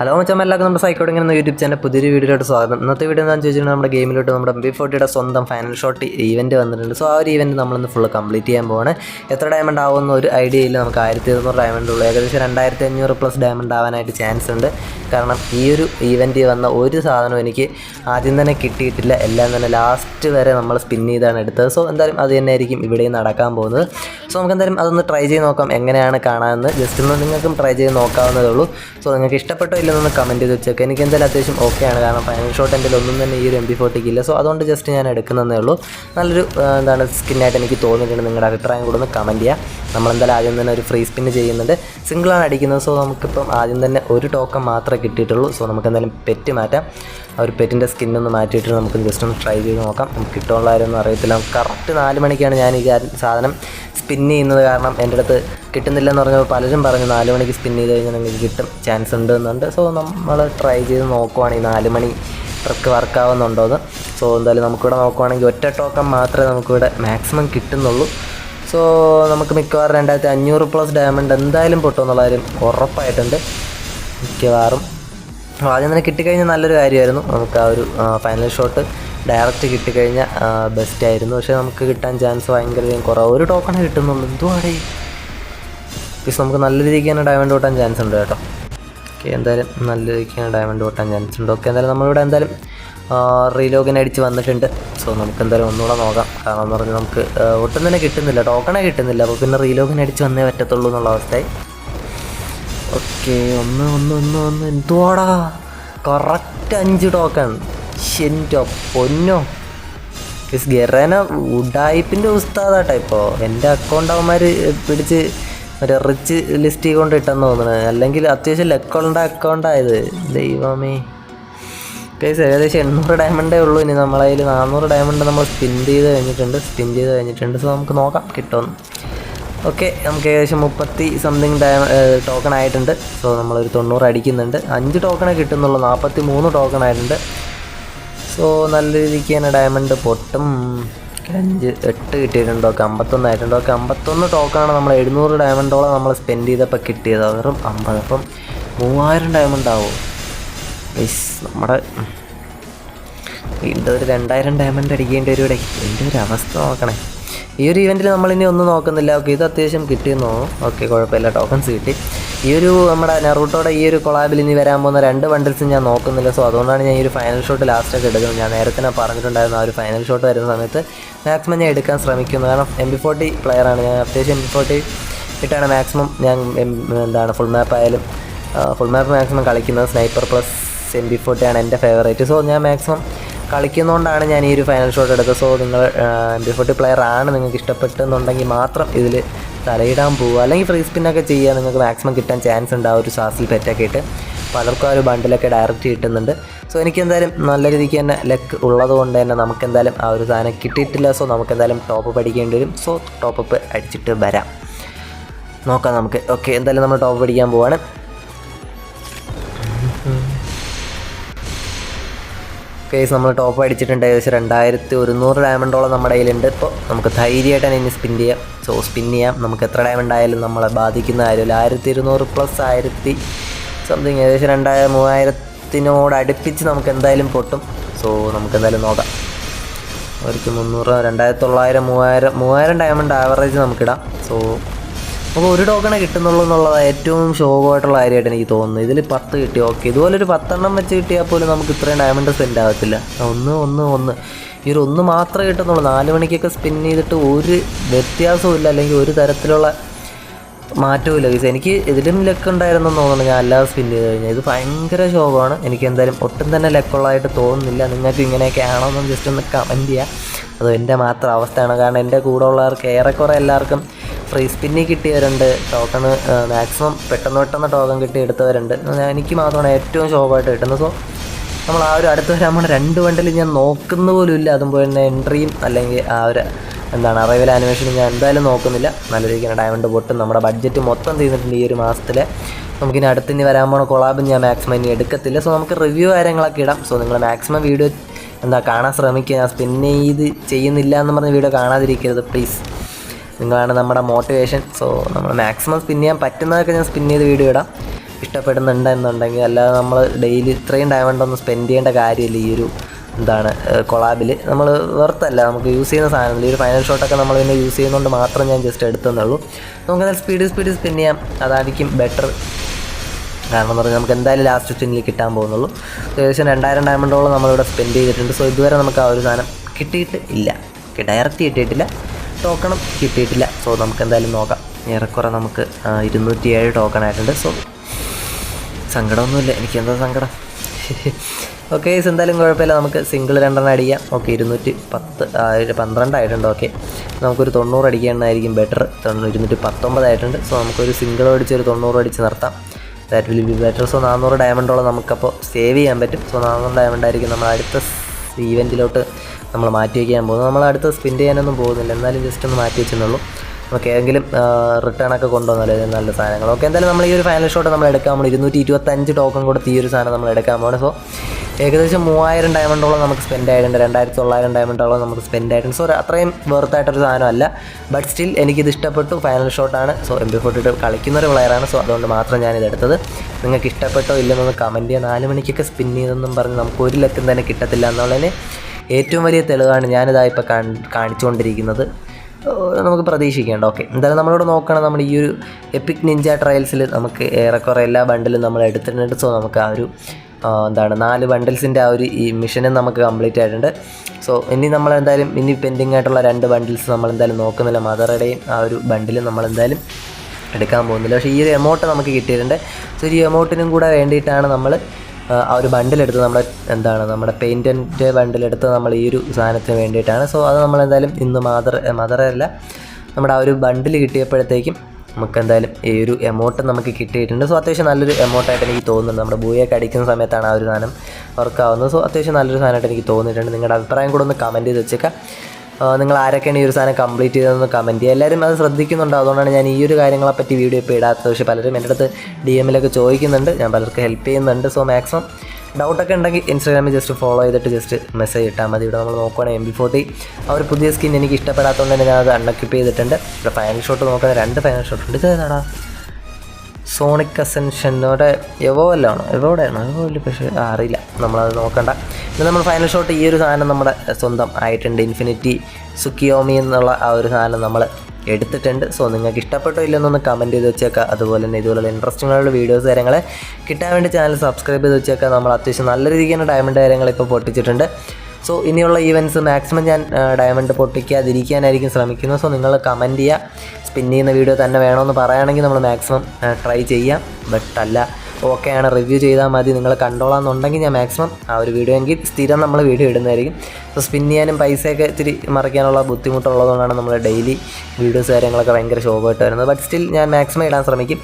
Hello മച്ചാൻ എല്ലാവർക്കും നമ്മുടെ സൈക്കോട് ഇങ്ങനെ യൂട്യൂബ് ചാനൽ പുതിയൊരു വീഡിയോയിലോട്ട് സ്വാഗതം. ഇന്നത്തെ വീഡിയോ എന്താണെന്ന് ചോദിച്ചിട്ടുണ്ടെങ്കിൽ നമ്മുടെ ഗെയിമിലോട്ട് നമ്മുടെ എം ബി ഫോർട്ടിയുടെ സ്വന്തം ഫൈനൽ ഷോട്ട് ഈവന്റ് വന്നിട്ടുണ്ട്. സോ ആ ഒരു ഈവന്റ് നമ്മളിന്ന് ഫുൾ കംപ്ലീറ്റ് ചെയ്യാൻ പോവാണ്. എത്ര ഡയമണ്ട് ആവുമെന്ന് ഒരു ഐഡിയ ഇല്ല. നമുക്ക് ആയിരത്തി ഇരുന്നൂറ് ഡയമണ്ട് ഉള്ളൂ. ഏകദേശം രണ്ടായിരത്തി അഞ്ഞൂറ് പ്ലസ് ഡയമണ്ട് ആവാനായിട്ട് ചാൻസ് ഉണ്ട്. കാരണം ഈ ഒരു ഈവന്റ് വന്ന ഒരു സാധനം എനിക്ക് ആദ്യം തന്നെ കിട്ടിയിട്ടില്ല. എല്ലാം തന്നെ ലാസ്റ്റ് വരെ നമ്മൾ സ്പിൻ ചെയ്താണ് എടുത്തത്. സോ എന്തായാലും അത് തന്നെ ആയിരിക്കും ഇവിടെ നടക്കാൻ പോകുന്നത്. സോ നമുക്ക് എന്തായാലും അതൊന്ന് ട്രൈ ചെയ്ത് നോക്കാം എങ്ങനെയാണ് കാണാമെന്ന്. ജസ്റ്റ് ഒന്ന് നിങ്ങൾക്കും ട്രൈ ചെയ്ത് നോക്കാവുന്നതേ ഉള്ളൂ. സോ നിങ്ങൾക്ക് ഇഷ്ടപ്പെട്ടോ ഇല്ലെന്നൊന്ന് കമന്റ് ചെയ്ത് വെച്ചേക്കാം. എനിക്ക് എന്തായാലും അത്യാവശ്യം ഓക്കെയാണ് കാരണം ഫൈനൽ ഷോട്ട് എന്റെ ഒന്നും തന്നെ ഈ ഒരു എം പി ഫോർട്ടിക്ക് ഇല്ല. സോ അതുകൊണ്ട് ജസ്റ്റ് ഞാൻ എടുക്കുന്നതേ ഉള്ളൂ. നല്ലൊരു എന്താണ് സ്കിന്നായിട്ട് എനിക്ക് തോന്നിയിട്ടുണ്ട്. നിങ്ങളുടെ അഭിപ്രായം കൂടെ ഒന്ന് കമന്റ് ചെയ്യുക നമ്മളെന്തായാലും ആദ്യം തന്നെ ഒരു ഫ്രീ സ്പിന്ന് ചെയ്യുന്നുണ്ട്. സിംഗിളാണ് അടിക്കുന്നത്. സോ നമുക്കിപ്പം ആദ്യം തന്നെ ഒരു ടോക്കൺ മാത്രമേ കിട്ടിയിട്ടുള്ളൂ. സോ നമുക്ക് എന്തായാലും പെറ്റ് മാറ്റാം. ആ ഒരു പെറ്റിന്റെ സ്കിന്നൊന്ന് മാറ്റിയിട്ട് നമുക്ക് ജസ്റ്റ് ഒന്ന് ട്രൈ ചെയ്ത് നോക്കാം. നമുക്ക് കിട്ടുള്ള കാര്യമൊന്നും അറിയത്തില്ല. കറക്റ്റ് നാല് മണിക്കാണ് ഞാൻ ഈ സാധനം സ്പിൻ ചെയ്യുന്നത്. കാരണം എന്റെ അടുത്ത് കിട്ടുന്നില്ലെന്ന് പറഞ്ഞപ്പോൾ പലരും പറഞ്ഞു നാല് മണിക്ക് സ്പിൻ ചെയ്ത് കഴിഞ്ഞാൽ നിങ്ങൾക്ക് കിട്ടും. ചാൻസ് ഉണ്ട് എന്നുണ്ട്. സോ നമ്മൾ ട്രൈ ചെയ്ത് നോക്കുവാണെങ്കിൽ നാല് മണി ട്രക്ക് വർക്കാവുന്നുണ്ടോ അത്? സോ എന്തായാലും നമുക്കിവിടെ നോക്കുവാണെങ്കിൽ ഒറ്റ ടോക്കൺ മാത്രമേ നമുക്കിവിടെ മാക്സിമം കിട്ടുന്നുള്ളൂ. സോ നമുക്ക് മിക്കവാറും രണ്ടായിരത്തി അഞ്ഞൂറ് പ്ലസ് ഡയമണ്ട് എന്തായാലും പൊട്ടുമെന്നുള്ള കാര്യം ഉറപ്പായിട്ടുണ്ട്. മിക്കവാറും. ആദ്യം തന്നെ കിട്ടിക്കഴിഞ്ഞാൽ നല്ലൊരു കാര്യമായിരുന്നു. നമുക്ക് ആ ഒരു ഫൈനൽ ഷോട്ട് ഡയറക്റ്റ് കിട്ടിക്കഴിഞ്ഞാൽ ബെസ്റ്റ് ആയിരുന്നു. പക്ഷേ നമുക്ക് കിട്ടാൻ ചാൻസ് ഭയങ്കര കുറവ് ഒരു ടോക്കണേ കിട്ടുന്നുള്ളൂ. എന്തുവാടേ? പ്ലീസ് നമുക്ക് നല്ല രീതിക്ക് തന്നെ ഡയമണ്ട് കൂട്ടാൻ ചാൻസ് ഉണ്ട് കേട്ടോ. ഓക്കെ എന്തായാലും നല്ല രീതിക്കാണ് ഡയമണ്ട് കൂട്ടാൻ ചാൻസ് ഉണ്ട്. ഓക്കെ എന്തായാലും നമ്മളിവിടെ എന്തായാലും റീലോഗിൻ അടിച്ച് വന്നിട്ടുണ്ട്. സോ നമുക്ക് എന്തായാലും ഒന്നുകൂടെ നോക്കാം. കാരണം എന്ന് പറഞ്ഞാൽ നമുക്ക് ഒട്ടും തന്നെ കിട്ടുന്നില്ല. ടോക്കണേ കിട്ടുന്നില്ല. അപ്പോൾ പിന്നെ റീലോഗിൻ അടിച്ച് വന്നേ പറ്റത്തുള്ളൂ എന്നുള്ള അവസ്ഥയായി. ഓക്കെ ഒന്ന് ഒന്ന് ഒന്ന് ഒന്ന്. എന്തുവാടാ? കറക്റ്റ് അഞ്ച് ടോക്കൺ ശെന്റെ പൊന്നോ. ഗെറേന ഉഡായിപ്പിന്റെ ഉസ്താദാട്ടോ ഇപ്പോൾ എന്റെ അക്കൗണ്ട് അവന്മാർ പിടിച്ച് മറ്റേ റിച്ച് ലിസ്റ്റ് കൊണ്ട് ഇട്ടെന്ന് തോന്നുന്നു. അല്ലെങ്കിൽ അത്യാവശ്യം ലെക്കുള്ള അക്കൗണ്ടായത് ദൈവമേ. കേസ് ഏകദേശം എണ്ണൂറ് ഡയമണ്ടേ ഉള്ളൂ. ഇനി നമ്മളതിൽ നാനൂറ് ഡയമണ്ട് നമ്മൾ സ്പിൻ ചെയ്ത് കഴിഞ്ഞിട്ടുണ്ട്. സ്പിൻ ചെയ്ത് കഴിഞ്ഞിട്ടുണ്ട്. സോ നമുക്ക് നോക്കാം കിട്ടുമെന്ന് ഓക്കെ നമുക്ക് ഏകദേശം മുപ്പത്തി സംതിങ് ഡയമ ടോക്കൺ ആയിട്ടുണ്ട്. സോ നമ്മളൊരു തൊണ്ണൂറ് അടിക്കുന്നുണ്ട്. അഞ്ച് ടോക്കണേ കിട്ടുന്നുള്ളൂ. നാൽപ്പത്തി മൂന്ന് ടോക്കൺ ആയിട്ടുണ്ട്. സോ നല്ല രീതിക്ക് തന്നെ ഡയമണ്ട് പൊട്ടും. അഞ്ച് എട്ട് കിട്ടിയിട്ടുണ്ട് ഒക്കെ അമ്പത്തൊന്ന് ആയിട്ടുണ്ട് ഒക്കെ അമ്പത്തൊന്ന് ടോക്കാണ് നമ്മൾ എഴുന്നൂറ് ഡയമണ്ടോളം നമ്മൾ സ്പെൻഡ് ചെയ്തപ്പോൾ കിട്ടിയത്. വെറും അമ്പത്. അപ്പം മൂവായിരം ഡയമണ്ട് ആവും. മിസ് നമ്മുടെ വീണ്ടും ഒരു രണ്ടായിരം ഡയമണ്ട് അടിക്കേണ്ടി വരും ഇവിടെ. എന്റെ ഒരു അവസ്ഥ നോക്കണേ. ഈ ഒരു ഇവന്റിൽ നമ്മളിനി ഒന്നും നോക്കുന്നില്ല. ഓക്കെ ഇത് അത്യാവശ്യം കിട്ടിയെന്ന്? തോന്നുന്നു ഓക്കെ കുഴപ്പമില്ല. ടോക്കൺസ് കിട്ടി. ഈ ഒരു നമ്മുടെ നെറൂട്ടോടെ ഈ ഒരു കൊളാബിൽ ഇനി വരാൻ പോകുന്ന രണ്ട് ബണ്ടിൽസും ഞാൻ നോക്കുന്നില്ല. സോ അതുകൊണ്ടാണ് ഞാൻ ഈ ഒരു ഫൈനൽ ഷോട്ട് ലാസ്റ്റൊക്കെ എടുക്കുന്നത്. ഞാൻ നേരത്തെ തന്നെ പറഞ്ഞിട്ടുണ്ടായിരുന്നു ആ ഒരു ഫൈനൽ ഷോട്ട് വരുന്ന സമയത്ത് മാക്സിമം ഞാൻ എടുക്കാൻ ശ്രമിക്കുന്നു. കാരണം എം ബി ഫോർട്ടി പ്ലെയറാണ് ഞാൻ അത്യാവശ്യം എം ബി ഫോർട്ടി ഇട്ടാണ് മാക്സിമം ഞാൻ എന്താണ് ഫുൾ മാപ്പ് ആയാലും ഫുൾ മാപ്പ് മാക്സിമം കളിക്കുന്നത്. Sniper plus M B forty ആണ് എന്റെ ഫേവറേറ്റ് സോ ഞാൻ മാക്സിമം കളിക്കുന്നതുകൊണ്ടാണ് ഞാൻ ഈ ഒരു ഫൈനൽ ഷോട്ട് എടുത്തത്. സോ നിങ്ങൾ എം ബി ഫോർട്ടി പ്ലെയർ ആണ് നിങ്ങൾക്ക് ഇഷ്ടപ്പെട്ടെന്നുണ്ടെങ്കിൽ മാത്രം ഇതിൽ തലയിടാൻ പോവുക. അല്ലെങ്കിൽ ഫ്രീ സ്പിന്നൊക്കെ ചെയ്യുക. നിങ്ങൾക്ക് മാക്സിമം കിട്ടാൻ ചാൻസ് ഉണ്ട്. ആ ഒരു സാസിൽ പെറ്റൊക്കെ ഇട്ട് പലർക്കും ആ ഒരു ബണ്ടിലൊക്കെ ഡയറക്റ്റ് കിട്ടുന്നുണ്ട്. സോ എനിക്കെന്തായാലും നല്ല രീതിക്ക് തന്നെ ലക്ക് ഉള്ളത് കൊണ്ട് തന്നെ നമുക്ക് എന്തായാലും ആ ഒരു സാധനം കിട്ടിയിട്ടില്ല. സോ നമുക്ക് എന്തായാലും ടോപ്പ് അടിക്കേണ്ടി വരും. സോ ടോപ്പ് അടിച്ചിട്ട് വരാം. നോക്കാം നമുക്ക്. ഓക്കെ എന്തായാലും നമ്മൾ ടോപ്പ് അടിക്കാൻ പോവാണ്. കേസ് നമ്മൾ ടോപ്പ് അടിച്ചിട്ടുണ്ട്. ഏകദേശം രണ്ടായിരത്തി ഒരുന്നൂറ് ഡയമണ്ടോളം നമ്മുടെ കയ്യിലുണ്ട്. ഇപ്പോൾ നമുക്ക് ധൈര്യമായിട്ട് തന്നെ ഇനി സ്പിൻ ചെയ്യാം. സോ സ്പിൻ ചെയ്യാം. നമുക്ക് എത്ര ഡയമണ്ട് ആയാലും നമ്മളെ ബാധിക്കുന്ന കാര്യമില്ല. ആയിരത്തി ഇരുന്നൂറ് പ്ലസ് ആയിരത്തി സംതിങ് ഏകദേശം രണ്ടായിരം മൂവായിരത്തിനോട് അടുപ്പിച്ച് നമുക്ക് എന്തായാലും പൊട്ടും. സോ നമുക്ക് എന്തായാലും നോക്കാം. അവർക്ക് മുന്നൂറ് രണ്ടായിരത്തി തൊള്ളായിരം മൂവായിരം മൂവായിരം ഡയമണ്ട് ആവറേജ് നമുക്കിടാം. സോ അപ്പോൾ ഒരു ടോക്കണെ കിട്ടുന്നുള്ളൂ എന്നുള്ളത് ഏറ്റവും ശോകമായിട്ടുള്ള കാര്യമായിട്ട് എനിക്ക് തോന്നുന്നു. ഇതിൽ പത്ത് കിട്ടി ഓക്കെ ഇതുപോലെ ഒരു പത്തെണ്ണം വെച്ച് കിട്ടിയാൽ പോലും നമുക്ക് ഇത്രയും ഡയമണ്ട് സ്പെൻഡ് ആകത്തില്ല ഒന്ന് ഒന്ന് ഒന്ന്. ഈ ഒരു ഒന്ന് മാത്രമേ കിട്ടുന്നുള്ളൂ. നാല് മണിക്കൊക്കെ സ്പിൻ ചെയ്തിട്ട് ഒരു വ്യത്യാസവും ഇല്ല. അല്ലെങ്കിൽ ഒരു തരത്തിലുള്ള മാറ്റമില്ല ഗീസ് എനിക്ക് ഇതിലും ലെക്ക് ഉണ്ടായിരുന്നെന്ന് തോന്നുന്നു ഞാൻ അല്ലാതെ സ്പിൻ ചെയ്ത് കഴിഞ്ഞാൽ. ഇത് ഭയങ്കര ശോകമാണ്. എനിക്ക് എന്തായാലും ഒട്ടും തന്നെ ലക്കുള്ളതായിട്ട് തോന്നുന്നില്ല. നിങ്ങൾക്ക് ഇങ്ങനെയൊക്കെ എന്ന് ജസ്റ്റ് ഒന്ന് കമന്റ് ചെയ്യാം. അത് എന്റെ മാത്രം അവസ്ഥയാണ്. കാരണം എന്റെ കൂടെ ഉള്ളവർക്ക് ഏറെക്കുറെ എല്ലാവർക്കും ഫ്രീ സ്പിന്നിൽ കിട്ടിയവരുണ്ട്. ടോക്കണ് മാക്സിമം പെട്ടെന്ന് പെട്ടെന്ന് ടോക്കൺ കിട്ടി എടുത്തവരുണ്ട്. എനിക്ക് മാത്രമാണ് ഏറ്റവും ഷോപ്പായിട്ട് കിട്ടുന്നത്. സോ നമ്മൾ ആ ഒരു അടുത്ത് വരാൻ പോണ രണ്ട് വണ്ടിൽ ഞാൻ നോക്കുന്ന പോലും ഇല്ല. അതുപോലെ തന്നെ എൻട്രിയും അല്ലെങ്കിൽ ആ ഒരു എന്താണ് അറൈവൽ ആനിമേഷനും ഞാൻ എന്തായാലും നോക്കുന്നില്ല. നല്ല രീതിക്ക് ഡയമണ്ട് പൊട്ടും. നമ്മുടെ ബഡ്ജറ്റ് മൊത്തം തീർന്നിട്ടുണ്ട് ഈ ഒരു മാസത്തിൽ നമുക്കിനി അടുത്തിനി വരാൻ പോണ കൊളാബും ഞാൻ മാക്സിമം ഇനി എടുക്കത്തില്ല. സോ നമുക്ക് റിവ്യൂ കാര്യങ്ങളൊക്കെ ഇടാം. സോ നിങ്ങൾ മാക്സിമം വീഡിയോ എന്താ കാണാൻ ശ്രമിക്കുക. ഞാൻ സ്പിൻ ചെയ്ത് ചെയ്യുന്നില്ല എന്ന് പറഞ്ഞ വീഡിയോ കാണാതിരിക്കരുത് പ്ലീസ് നിങ്ങളാണ് നമ്മുടെ മോട്ടിവേഷൻ സോ നമ്മൾ മാക്സിമം സ്പിൻ ചെയ്യാൻ പറ്റുന്നതൊക്കെ ഞാൻ സ്പിൻ ചെയ്ത് വീഡിയോ ഇടാം. ഇഷ്ടപ്പെടുന്നുണ്ട് എന്നുണ്ടെങ്കിൽ അല്ലാതെ നമ്മൾ ഡെയിലി ഇത്രയും ഡയമണ്ട് ഒന്നും സ്പെൻഡ് ചെയ്യേണ്ട കാര്യമില്ല. ഈ ഒരു എന്താണ് കൊളാബിൽ നമ്മൾ വെറുത്തല്ല നമുക്ക് യൂസ് ചെയ്യുന്ന സാധനം ഈ ഒരു ഫൈനൽ ഷോട്ടൊക്കെ നമ്മൾ പിന്നെ യൂസ് ചെയ്യുന്നതുകൊണ്ട് മാത്രം ഞാൻ ജസ്റ്റ് എടുത്തെന്നുള്ളൂ നമുക്ക് സ്പീഡ് സ്പീഡ് സ്പിൻ ചെയ്യാം. അതായിരിക്കും ബെറ്റർ കാരണം എന്ന് പറഞ്ഞാൽ നമുക്ക് എന്തായാലും ലാസ്റ്റ് സ്പിന്നിൽ കിട്ടാൻ പോകുന്നുള്ളൂ. ഏകദേശം രണ്ടായിരം ഡയമണ്ടോളം നമ്മളിവിടെ സ്പെൻഡ് ചെയ്തിട്ടുണ്ട്. സോ ഇതുവരെ നമുക്ക് ആ ഒരു സാധനം കിട്ടിയിട്ട് ഇല്ല. ഡയറക്റ്റ് കിട്ടിയിട്ടില്ല. ടോക്കണും കിട്ടിയിട്ടില്ല. സോ നമുക്ക് എന്തായാലും നോക്കാം. ഏറെക്കുറെ നമുക്ക് ഇരുന്നൂറ്റി ഏഴ് ടോക്കൺ ആയിട്ടുണ്ട്. സോ സങ്കടമൊന്നുമില്ല. എനിക്ക് എന്താ സങ്കടം ഓക്കെ എന്തായാലും കുഴപ്പമില്ല. നമുക്ക് സിംഗിൾ രണ്ടെണ്ണം അടിക്കാം. ഓക്കെ ഇരുന്നൂറ്റി പത്ത് പന്ത്രണ്ട് ആയിട്ടുണ്ട്. ഓക്കെ നമുക്കൊരു തൊണ്ണൂറ് അടിക്കാനായിരിക്കും ബെറ്റർ ഇരുന്നൂറ്റി പത്തൊമ്പതായിട്ടുണ്ട് സോ നമുക്കൊരു സിംഗിൾ അടിച്ച് ഒരു തൊണ്ണൂറ് അടിച്ച് നിർത്താം. That will be better so നാനൂറ് ഡയമണ്ടോളം നമുക്കപ്പോൾ സേവ് ചെയ്യാൻ പറ്റും. സോ നാനൂറ് ഡയമണ്ട് ആയിരിക്കും നമ്മൾ അടുത്ത ഈവന്റിലോട്ട് നമ്മൾ മാറ്റി വയ്ക്കാൻ പോകുന്നത് നമ്മൾ അടുത്ത സ്പിൻ ചെയ്യാനൊന്നും പോകുന്നില്ല. എന്നാലും ജസ്റ്റ് ഒന്ന് മാറ്റി വെച്ചെന്നുള്ളൂ നമുക്ക് ഏതെങ്കിലും റിട്ടേൺ ഒക്കെ കൊണ്ടുവന്നല്ലോ ഇതിന് നല്ല സാധനങ്ങൾ ഓക്കെ എന്തായാലും നമ്മൾ ഈ ഒരു ഫൈനൽ ഷോട്ട് നമ്മൾ എടുക്കാൻ നമ്മൾ ഇരുന്നൂറ്റി ഇരുപത്തഞ്ച് ടോക്കൺ കൊടുത്ത് ഈ ഒരു സാധനം നമ്മൾ എടുക്കാൻ പോകണം സോ ഏകദേശം മൂവായിരം ഡയമണ്ടോളം നമുക്ക് സ്പെൻഡ് ആയിട്ടുണ്ട്. രണ്ടായിരത്തി തൊള്ളായിരം ഡയമണ്ടോളം നമുക്ക് സ്പെൻഡ് ആയിട്ടുണ്ട്. സോ അത്രയും വെറുത്തായിട്ടൊരു സാധനമല്ല. ബട്ട് സ്റ്റിൽ എനിക്കിത് ഇഷ്ടപ്പെട്ടു. ഫൈനൽ ഷോട്ടാണ് സോ എം ബി ഫോർട്ടി കളിക്കുന്ന ഒരു പ്ലെയറാണ് സോ അതുകൊണ്ട് മാത്രം ഞാനിത് എടുത്തത്. നിങ്ങൾക്ക് ഇഷ്ടപ്പെട്ടോ ഇല്ലെന്നൊന്ന് കമന്റ് ചെയ്യുക നാല് മണിക്കൊക്കെ സ്പിൻ ചെയ്തെന്നും പറഞ്ഞ് നമുക്ക് ഒരു ലക്കം തന്നെ കിട്ടത്തില്ല എന്നുള്ളതിന് ഏറ്റവും വലിയ തെളിവാണ് ഞാനിതാ ഇപ്പോൾ കാണിച്ചുകൊണ്ടിരിക്കുന്നത്. നമുക്ക് പ്രതീക്ഷിക്കേണ്ട. ഓക്കെ. എന്തായാലും നമ്മളോട് നോക്കണം. നമ്മൾ ഈ ഒരു എപ്പിക് നിഞ്ച ട്രയൽസിൽ നമുക്ക് ഏറെക്കുറെ എല്ലാ ബണ്ടിലും നമ്മൾ എടുത്തിട്ടുണ്ട്. സോ നമുക്ക് ആ ഒരു എന്താണ് നാല് ബണ്ടിൽസിന്റെ ആ ഒരു ഈ മിഷനും നമുക്ക് കംപ്ലീറ്റ് ആയിട്ടുണ്ട്. സോ ഇനി നമ്മൾ എന്തായാലും ഇനി പെൻഡിങ് ആയിട്ടുള്ള രണ്ട് ബണ്ടിൽസ് നമ്മൾ എന്തായാലും നോക്കുന്നില്ല. മദറുടെയും ആ ഒരു ബണ്ടിലും നമ്മൾ എന്തായാലും എടുക്കാൻ പോകുന്നില്ല. പക്ഷേ ഈ ഒരു എമൗണ്ട് നമുക്ക് കിട്ടിയിട്ടുണ്ട്. സോ ഈ എമൗണ്ടിനും കൂടെ വേണ്ടിയിട്ടാണ് നമ്മൾ ആ ഒരു ബണ്ടിലെടുത്ത് നമ്മുടെ എന്താണ് നമ്മുടെ പെയിന്റിന്റെ ബണ്ടിലെടുത്ത് നമ്മൾ ഈ ഒരു സാധനത്തിന് വേണ്ടിയിട്ടാണ്. സോ അത് നമ്മൾ എന്തായാലും ഇന്ന് മദർ മദറല്ല നമ്മുടെ ആ ഒരു ബണ്ടിൽ കിട്ടിയപ്പോഴത്തേക്കും നമുക്ക് എന്തായാലും ഈ ഒരു എമൗണ്ട് നമുക്ക് കിട്ടിയിട്ടുണ്ട്. സോ അത്യാവശ്യം നല്ലൊരു എമൗണ്ടായിട്ട് എനിക്ക് തോന്നുന്നുണ്ട്. നമ്മുടെ ബൂയൊക്കെ അടിക്കുന്ന സമയത്താണ് ആ ഒരു സാധനം വർക്കാവുന്നത് സോ അത്യാവശ്യം നല്ലൊരു സാധനമായിട്ട് എനിക്ക് തോന്നിയിട്ടുണ്ട്. നിങ്ങളുടെ അഭിപ്രായം കൂടെ ഒന്ന് കമന്റ് ചെയ്ത് വെച്ചേക്കാം. നിങ്ങൾ ആരൊക്കെയാണ് ഈ ഒരു സാധനം കംപ്ലീറ്റ് ചെയ്തതെന്ന് കമന്റ് ചെയ്യുക. എല്ലാവരും അത് ശ്രദ്ധിക്കുന്നുണ്ട്. അതുകൊണ്ടാണ് ഞാൻ ഈ ഒരു കാര്യങ്ങളെപ്പറ്റി വീഡിയോ ഇപ്പോൾ ഇടാത്തത്. പക്ഷേ പലരും എന്റെ അടുത്ത് ഡി എമ്മിലൊക്കെ ചോദിക്കുന്നുണ്ട്. ഞാൻ പലർക്ക് ഹെൽപ്പ് ചെയ്യുന്നുണ്ട്. സോ മാക്സിമം ഡൗട്ടൊക്കെ ഉണ്ടെങ്കിൽ ഇൻസ്റ്റാഗ്രാമിൽ ജസ്റ്റ് ഫോളോ ചെയ്തിട്ട് ജസ്റ്റ് മെസ്സേജ് ഇട്ടാൽ മതി. ഇവിടെ നമ്മൾ നോക്കുകയാണെങ്കിൽ എം ബി ഫോർട്ടി ആ ഒരു പുതിയ സ്കിൻ എനിക്ക് ഇഷ്ടപ്പെടാത്തതുകൊണ്ട് തന്നെ ഞാൻ അത് അൺഎക്യൂപ്പ് ചെയ്തിട്ടുണ്ട്. ഇവിടെ ഫൈനൽ ഷോട്ട് നോക്കുന്ന രണ്ട് ഫൈനൽ ഷോട്ട് ഉണ്ട്. ഇത് ഏതാടാ? സോണിക് അസെൻഷനോടെ എവോ അല്ലാണോ? എവോടെയാണോ എവോ ഇല്ല പക്ഷേ അറിയില്ല. നമ്മളത് നോക്കണ്ട. പിന്നെ നമ്മൾ ഫൈനൽ ഷോട്ട് ഈ ഒരു സാധനം നമ്മുടെ സ്വന്തം ആയിട്ടുണ്ട്. ഇൻഫിനിറ്റി സുക്കിയോമി എന്നുള്ള ആ ഒരു സാധനം നമ്മൾ എടുത്തിട്ടുണ്ട്. സോ നിങ്ങൾക്ക് ഇഷ്ടപ്പെട്ടോ ഇല്ലെന്നൊന്ന് കമന്റ് ചെയ്ത് വെച്ചേക്കാം അതുപോലെ തന്നെ ഇതുപോലെ ഇൻട്രസ്റ്റിംഗ് ആയിട്ടുള്ള വീഡിയോസ് കാര്യങ്ങൾ കിട്ടാൻ വേണ്ടി ചാനൽ സബ്സ്ക്രൈബ് ചെയ്ത് വെച്ചേക്കാം നമ്മൾ അത്യാവശ്യം നല്ല രീതിക്ക് തന്നെ ഡയമണ്ട് കാര്യങ്ങൾ ഇപ്പോൾ പൊട്ടിച്ചിട്ടുണ്ട്. സോ ഇനിയുള്ള ഈവൻസ് മാക്സിമം ഞാൻ ഡയമണ്ട് പൊട്ടിക്കാതിരിക്കാനായിരിക്കും ശ്രമിക്കുന്നത്. സോ നിങ്ങൾ കമന്റ് ചെയ്യുക. സ്പിൻ ചെയ്യുന്ന വീഡിയോ തന്നെ വേണമെന്ന് പറയുകയാണെങ്കിൽ നമ്മൾ മാക്സിമം ട്രൈ ചെയ്യാം. ബട്ട് അല്ല ഓക്കെ ആണ്. റിവ്യൂ ചെയ്താൽ മതി. നിങ്ങൾ കണ്ടോളാമെന്നുണ്ടെങ്കിൽ ഞാൻ മാക്സിമം ആ ഒരു വീഡിയോ എങ്കിൽ സ്ഥിരം നമ്മൾ വീഡിയോ ഇടുന്നതായിരിക്കും. സോ സ്പിൻ ചെയ്യാനും പൈസയൊക്കെ ഇത്തിരി മറിക്കാനുള്ള ബുദ്ധിമുട്ടുള്ളതുകൊണ്ടാണ് നമ്മൾ ഡെയിലി വീഡിയോസ് കാര്യങ്ങളൊക്കെ ഭയങ്കര ശോഭമായിട്ട് വരുന്നത്. ബട്ട് സ്റ്റിൽ ഞാൻ മാക്സിമം ഇടാൻ ശ്രമിക്കും.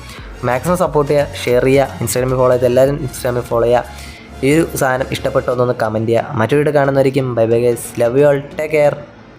മാക്സിമം സപ്പോർട്ട് ചെയ്യുക ഷെയർ ചെയ്യുക ഇൻസ്റ്റാഗ്രാമിൽ ഫോളോ ചെയ്ത് എല്ലാവരും ഇൻസ്റ്റാഗ്രാമിൽ ഫോളോ ചെയ്യുക ഈ ഒരു സാധനം ഇഷ്ടപ്പെട്ടോ എന്നൊന്ന് കമന്റ് ചെയ്യുക മറ്റൊരു video കാണുന്നവരിക്കും bye bye guys love you all take care